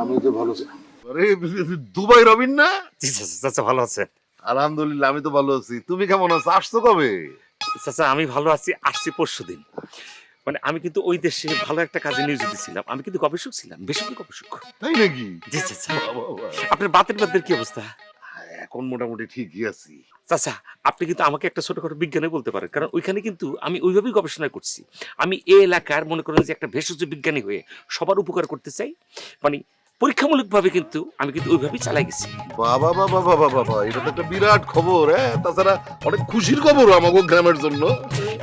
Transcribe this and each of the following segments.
আমি তো ভালো আছি দুবাই রবিন না চাচা ভালো আছে আলহামদুলিল্লাহ, আমি তো ভালো আছি। তুমি কেমন আছো? আসছো কবে? চাচা আমি ভালো আছি। আসছি পরশু দিন মানে আমি কিন্তু ওই দেশে ভালো একটা কাজে নিয়োজিত ছিলাম। আমি কিন্তু গবেষক ছিলাম বেসরকারি গবেষক। তাই নাকি? জি চাচা। আপনার বাতের বাতের কি অবস্থা? এখন মোটামুটি ঠিকই আছি। চাচা আপনি কিন্তু আমাকে একটা ছোটখাটো বিজ্ঞানী বলতে পারেন কারণ ওইখানে কিন্তু আমি ওইভাবেই গবেষণা করছি। আমি এই এলাকার মনে করেন যে একটা ভেষজ বিজ্ঞানী হয়ে সবার উপকার করতে চাই। মানে পরীক্ষামূলকভাবে কিন্তু আমি কিন্তু ওইভাবেই চালাই গেছি। বাবা বাবা বাবা বাবা এটা তো একটা বিরাট খবর হ্যাঁ? তাছাড়া অনেক খুশির খবর আমাকে গ্রামের জন্য।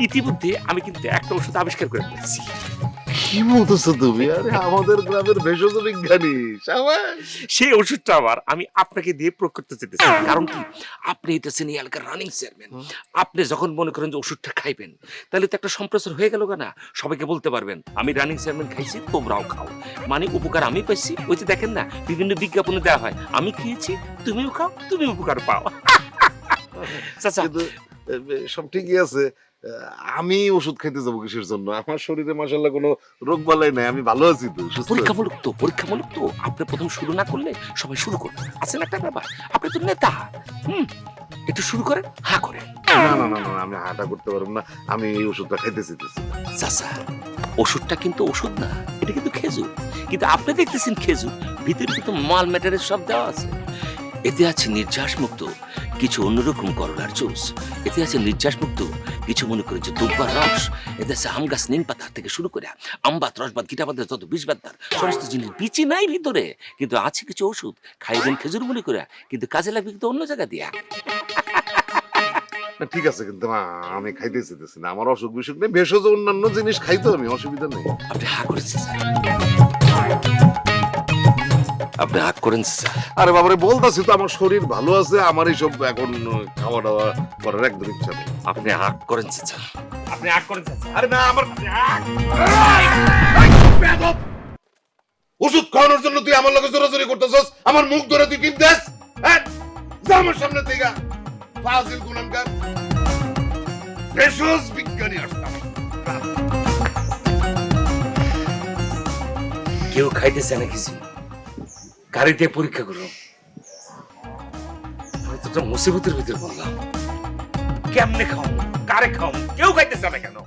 ইতিমধ্যে আমি কিন্তু একটা ওষুধ আবিষ্কার করে ফেলেছি। কি বলতেছো তুমি? আরে আমাদের গ্রামের ভেষজ বিজ্ঞানী সেই ওষুধটা আবার আমি আপনাকে দিয়ে প্রয়োগ করতে চেতেছি কারণ কি? আপনি এটা এলাকার রানিং চেয়ারম্যান আপনি যখন মনে করেন যে ওষুধটা খাইবেন তাহলে তো একটা সম্প্রচার হয়ে গেল না সবাইকে বলতে পারবেন আমি রানিং চেয়ারম্যান খাইছি তোমরাও খাও। মানে উপকার আমি পাইছি ওই যে দেখেন না বিভিন্ন বিজ্ঞাপনে দেওয়া হয় আমি খেয়েছি তুমিও খাও তুমি উপকার পাও। চাচা সব ঠিকই আছে। আমি ওষুধ খাইতে যাব কিসের জন্য? আমার শরীরে মাসাল্লাহ কোনো রোগ বালাই নাই আমি ভালো আছি তো। পরীক্ষামূলক তো পরীক্ষামূলক তো। আপনি প্রথম শুরু না করলে সবাই শুরু করবে। আছেন একটা ব্যাপার? আপনি তো নেতা। হুম? একটু শুরু করেন হা করে না না না না আমি হাঁটা করতে পারব না। আমি এই ওষুধটা খাইতে চাইতেছি। চাচা ওষুধটা কিন্তু ওষুধ না এটা কিন্তু খেজুর। কিন্তু আপনি দেখতেছেন খেজুর ভিতরে কিন্তু মাল ম্যাটারের সব দেওয়া আছে। এতে আছে নির্যাস মুক্ত। কিছু অন্যরকম করলার জুস। এতে আছে নির্যাস মুক্ত কিছু মনে করে যে দুব্বার রস। এতে আছে আম গাছ নিম পাতা থেকে শুরু করে আমবাত রসবাদ গিটাবাদ যত বিষ বাদ্দার সমস্ত জিনিস বিচি নাই ভিতরে। কিন্তু আছে কিছু ওষুধ খাইবেন খেজুর মনে করে কিন্তু কাজে লাগবে কিন্তু অন্য জায়গা দিয়া। না ঠিক আছে কিন্তু মা, আমি খাইতে চাইতেছি না। আমার অসুখ বিসুখ নেই ভেষজ অন্যান্য জিনিস খাইতো আমি অসুবিধা নেই। আপনি হা করেছেন স্যার। আপনি হাক করেন আরে বাবারে বলতাছি তো আমার শরীর ভালো আছে আমার এইসব এখন খাওয়া দাওয়া করার একদম ইচ্ছা নেই। আপনি হাক করেন চাচা আপনি হাক করেন চাচা আরে না আমার ওষুধ খাওয়ানোর জন্য তুই আমার লগে জোরাজোরি করতেছস? আমার মুখ ধরে তুই টিপ দেস? হ্যাঁ? যা আমার সামনে থেকে। ফাজিল বিজ্ঞানী আসতাম। কেউ খাইতেছে না কিছু। গাড়িতে পরীক্ষা করো। আমি তো একটা মুসিবতের ভিতরে বললাম কেমনে খাও কারে খাও কেউ খাইতেছে না কেন?